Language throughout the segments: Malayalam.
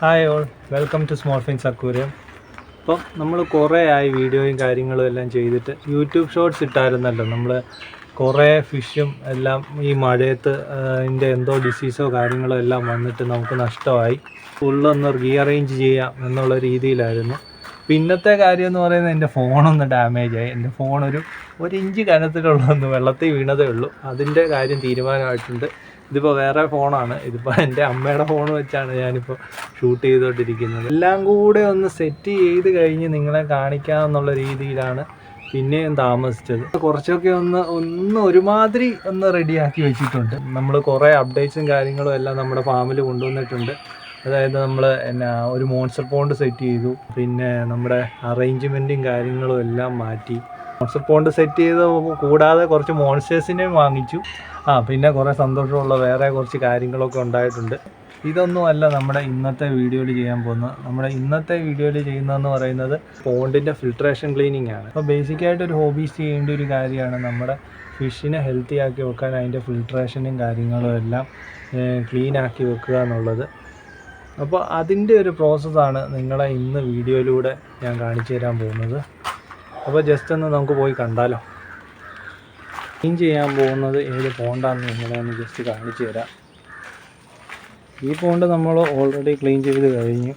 Hi all welcome to small fins aquarium അപ്പം നമ്മൾ കുറേ ആയി വീഡിയോയും കാര്യങ്ങളും എല്ലാം ചെയ്തിട്ട് യൂട്യൂബ് ഷോർട്സ് ഇട്ടായിരുന്നല്ലോ. നമ്മൾ കുറേ ഫിഷും എല്ലാം ഈ മഴയത്ത് അതിന്റെ എന്തോ ഡിസീസോ കാര്യങ്ങളോ എല്ലാം വന്നിട്ട് നമുക്ക് നഷ്ടമായി. ഫുള്ളൊന്ന് റീഅറേഞ്ച് ചെയ്യാം എന്നുള്ള രീതിയിലായിരുന്നു. പിന്നത്തെ കാര്യം എന്ന് പറയുന്നത് എന്റെ ഫോണൊന്ന് ഡാമേജ് ആയി. എന്റെ ഫോണൊരു ഒരു ഇഞ്ച് കനത്തിലുള്ളതൊന്ന് വെള്ളത്തിൽ വീണതേ ഉള്ളൂ. അതിന്റെ കാര്യം തീരുമാനമായിട്ടുണ്ട്. ഇതിപ്പോൾ വേറെ ഫോണാണ്. ഇതിപ്പോൾ എന്റെ അമ്മയുടെ ഫോൺ വെച്ചാണ് ഞാനിപ്പോൾ ഷൂട്ട് ചെയ്തുകൊണ്ടിരിക്കുന്നത് എല്ലാം കൂടെ ഒന്ന് സെറ്റ് ചെയ്ത് കഴിഞ്ഞ് നിങ്ങളെ കാണിക്കാമെന്നുള്ള രീതിയിലാണ് പിന്നെയും താമസിച്ചത്. കുറച്ചൊക്കെ ഒന്ന് ഒന്ന് ഒരുമാതിരി ഒന്ന് റെഡിയാക്കി വെച്ചിട്ടുണ്ട്. നമ്മൾ കുറേ അപ്ഡേറ്റ്സും കാര്യങ്ങളും എല്ലാം നമ്മുടെ ഫാമിൽ കൊണ്ടുവന്നിട്ടുണ്ട്. അതായത് നമ്മൾ എന്നാ ഒരു മോൺസ്റ്റർ പോണ്ട് സെറ്റ് ചെയ്തു. പിന്നെ നമ്മുടെ അറേഞ്ച്മെന്റും കാര്യങ്ങളും എല്ലാം മാറ്റി. മോൺസ്റ്റർ പോണ്ട് സെറ്റ് ചെയ്ത് കൂടാതെ കുറച്ച് മോൺസ്റ്റേഴ്സിനെയും വാങ്ങിച്ചു. ആ പിന്നെ കുറേ സന്തോഷമുള്ള വേറെ കുറച്ച് കാര്യങ്ങളൊക്കെ ഉണ്ടായിട്ടുണ്ട്. ഇതൊന്നുമല്ല നമ്മുടെ ഇന്നത്തെ വീഡിയോയിൽ ചെയ്യാൻ പോകുന്നത്. നമ്മുടെ ഇന്നത്തെ വീഡിയോയിൽ ചെയ്യുന്നതെന്ന് പറയുന്നത് പോണ്ടിന്റെ ഫിൽട്രേഷൻ ക്ലീനിങ് ആണ്. അപ്പോൾ ബേസിക്കായിട്ട് ഒരു ഹോബീസ് ചെയ്യേണ്ട ഒരു കാര്യമാണ് നമ്മുടെ ഫിഷിനെ ഹെൽത്തി ആക്കി വെക്കാൻ അതിന്റെ ഫിൽട്രേഷനും കാര്യങ്ങളും എല്ലാം ക്ലീൻ ആക്കി വെക്കുക എന്നുള്ളത്. അപ്പോൾ അതിന്റെ ഒരു പ്രോസസ്സാണ് നിങ്ങളെ ഇന്ന് വീഡിയോയിലൂടെ ഞാൻ കാണിച്ചു തരാൻ പോകുന്നത്. അപ്പോൾ ജസ്റ്റ് ഒന്ന് നമുക്ക് പോയി കണ്ടാലോ. ക്ലീൻ ചെയ്യാൻ പോകുന്നത് ഏത് പോണ്ടാന്ന് നിങ്ങളെ ഒന്ന് ജസ്റ്റ് കാണിച്ചു തരാം. ഈ പോണ്ട് നമ്മൾ ഓൾറെഡി ക്ലീൻ ചെയ്ത് കഴിഞ്ഞു.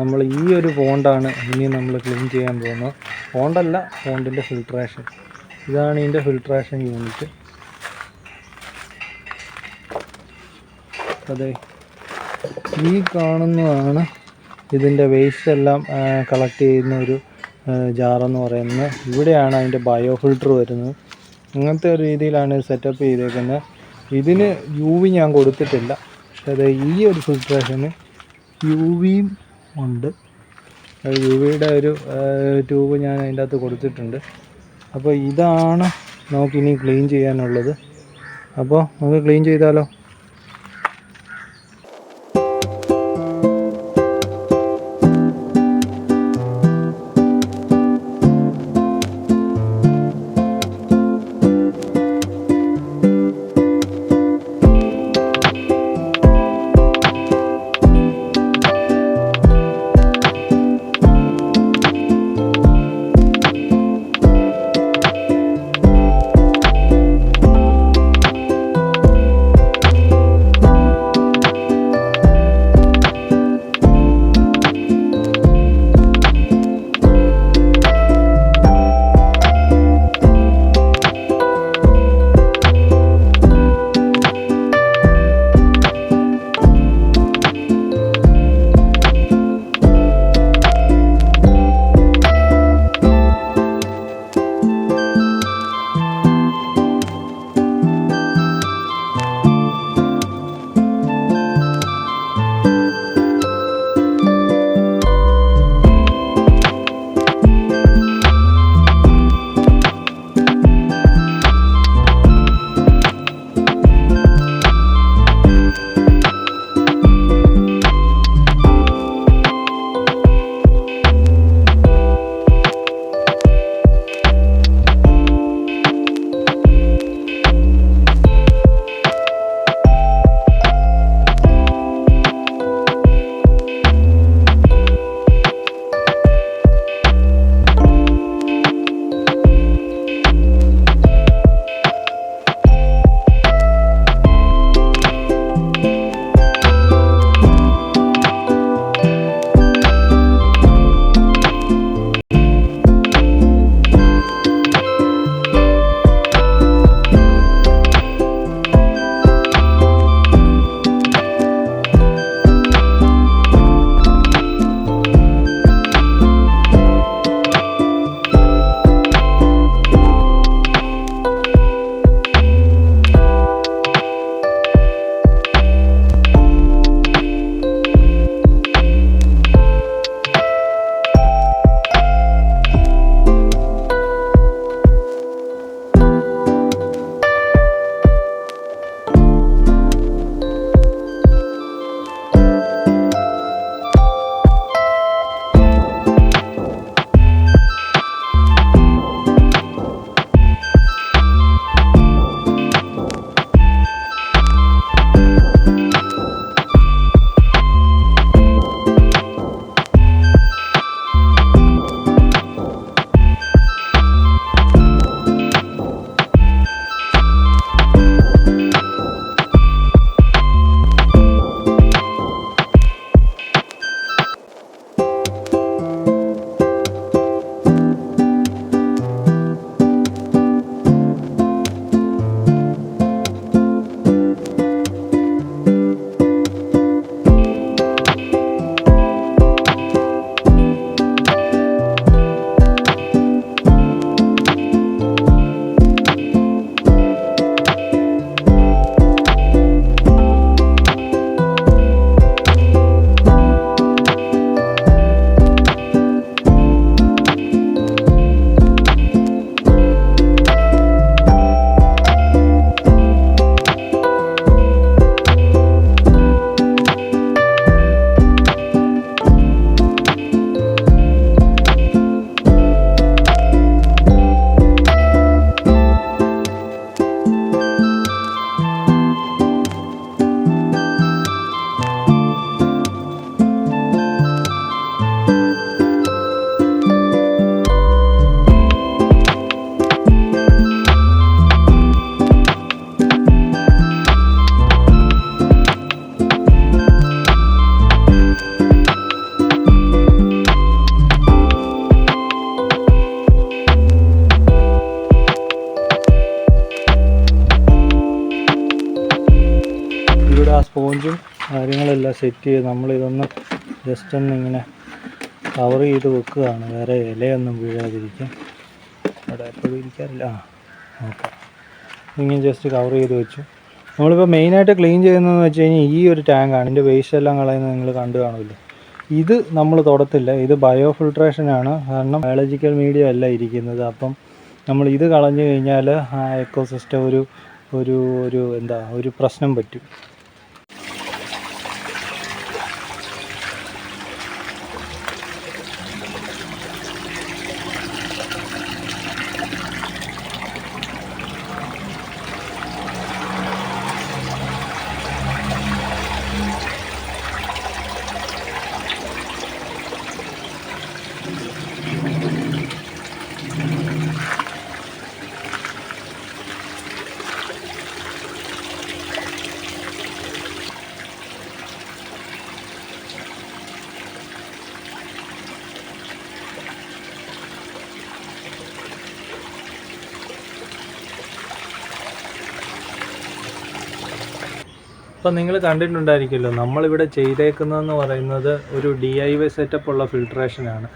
നമ്മൾ ഈ ഒരു പോണ്ടാണ് ഇനി നമ്മൾ ക്ലീൻ ചെയ്യാൻ പോകുന്നത്. പോണ്ടല്ല പോണ്ടിന്റെ ഫിൽട്രേഷൻ ഇതാണ് ഇതിന്റെ ഫിൽട്രേഷൻ യൂണിറ്റ് അതെ ഈ കാണുന്നതാണ് ഇതിന്റെ വേസ്റ്റ് എല്ലാം കളക്ട് ചെയ്യുന്ന ഒരു ജാറെന്ന് പറയുന്നത് ഇവിടെയാണ് അതിന്റെ ബയോ ഫിൽട്ടർ വരുന്നത്. അങ്ങനത്തെ ഒരു രീതിയിലാണ് സെറ്റപ്പ് ചെയ്തേക്കുന്നത്. ഇതിന് യു വി ഞാൻ കൊടുത്തിട്ടില്ല. പക്ഷേ അത് ഈ ഒരു ഫിൽട്രേഷന് യു വിയും ഉണ്ട് യു വിയുടെ ഒരു ട്യൂബ് ഞാൻ അതിന്റെ അകത്ത് കൊടുത്തിട്ടുണ്ട്. അപ്പോൾ ഇതാണ് നമുക്കിനി ക്ലീൻ ചെയ്യാനുള്ളത്. അപ്പോൾ നമുക്ക് ക്ലീൻ ചെയ്താലോ? ആ സ്പോഞ്ചും കാര്യങ്ങളെല്ലാം സെറ്റ് ചെയ്ത് നമ്മളിതൊന്ന് ജസ്റ്റ് ഒന്ന് ഇങ്ങനെ കവർ ചെയ്ത് വെക്കുകയാണ്. വേറെ ഇലയൊന്നും വീഴാതിരിക്കാൻ. അവിടെ എപ്പോഴും ഇരിക്കാറില്ല. ആ ഓക്കെ. ഇങ്ങനെ ജസ്റ്റ് കവർ ചെയ്ത് വെച്ചു. നമ്മളിപ്പോൾ മെയിനായിട്ട് ക്ലീൻ ചെയ്യുന്നതെന്ന് വെച്ച് കഴിഞ്ഞാൽ ഈ ഒരു ടാങ്കാണ് ഇതിന്റെ വേസ്റ്റ് എല്ലാം കളയുന്നത് നിങ്ങൾ കണ്ടു കാണുമല്ലോ. ഇത് നമ്മൾ തൊടത്തില്ല. ഇത് ബയോ ഫിൽട്രേഷനാണ് കാരണം ബയോളജിക്കൽ മീഡിയ അല്ല ഇരിക്കുന്നത്. അപ്പം നമ്മൾ ഇത് കളഞ്ഞു കഴിഞ്ഞാൽ ആ എക്കോസിസ്റ്റം ഒരു ഒരു ഒരു എന്താ ഒരു പ്രശ്നം പറ്റും. ഇപ്പം നിങ്ങൾ കണ്ടിട്ടുണ്ടായിരിക്കുമല്ലോ നമ്മളിവിടെ ചെയ്തേക്കുന്നതെന്ന് പറയുന്നത് ഒരു ഡി ഐ വൈ സെറ്റപ്പ് ഉള്ള ഫിൽട്രേഷനാണ്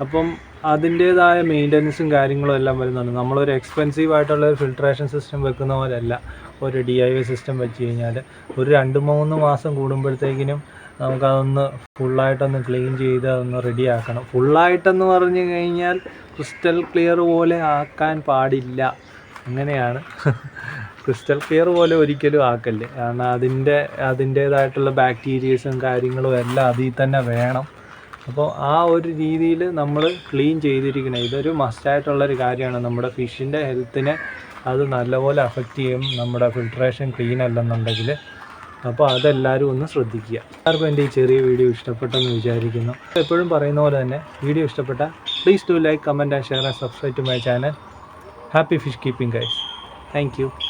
അപ്പം അതിന്റേതായ മെയിന്റനൻസും കാര്യങ്ങളും എല്ലാം വരുന്നുണ്ട്. നമ്മളൊരു എക്സ്പെൻസീവ് ആയിട്ടുള്ള ഒരു ഫിൽട്രേഷൻ സിസ്റ്റം വെക്കുന്ന പോലെയല്ല ഒരു ഡി ഐ വൈ സിസ്റ്റം വെച്ച് കഴിഞ്ഞാൽ ഒരു രണ്ട് മൂന്ന് മാസം കൂടുമ്പോഴത്തേക്കിനും നമുക്കതൊന്ന് ഫുള്ളായിട്ടൊന്ന് ക്ലീൻ ചെയ്ത് അതൊന്ന് റെഡിയാക്കണം ഫുള്ളായിട്ടെന്ന് പറഞ്ഞു കഴിഞ്ഞാൽ ക്രിസ്റ്റൽ ക്ലിയർ പോലെ ആക്കാൻ പാടില്ല. അങ്ങനെയാണ്. ക്രിസ്റ്റൽ ക്ലിയർ പോലെ ഒരിക്കലും ആക്കല്ലേ. കാരണം അതിന്റെ അതിന്റേതായിട്ടുള്ള ബാക്ടീരിയസും കാര്യങ്ങളും എല്ലാം അതിൽ തന്നെ വേണം. അപ്പോൾ ആ ഒരു രീതിയിൽ നമ്മൾ ക്ലീൻ ചെയ്തിരിക്കണം. ഇതൊരു മസ്റ്റായിട്ടുള്ളൊരു കാര്യമാണ്. നമ്മുടെ ഫിഷിന്റെ ഹെൽത്തിനെ അത് നല്ലപോലെ അഫക്റ്റ് ചെയ്യും. നമ്മുടെ ഫിൽട്രേഷൻ ക്ലീൻ അല്ലെന്നുണ്ടെങ്കിൽ. അപ്പോൾ അതെല്ലാവരും ഒന്ന് ശ്രദ്ധിക്കുക. എല്ലാവർക്കും എന്റെ ഈ ചെറിയ വീഡിയോ ഇഷ്ടപ്പെട്ടെന്ന് വിചാരിക്കുന്നു. എപ്പോഴും പറയുന്ന പോലെ തന്നെ വീഡിയോ ഇഷ്ടപ്പെട്ട please do like comment and share and subscribe to my channel happy fish keeping guys thank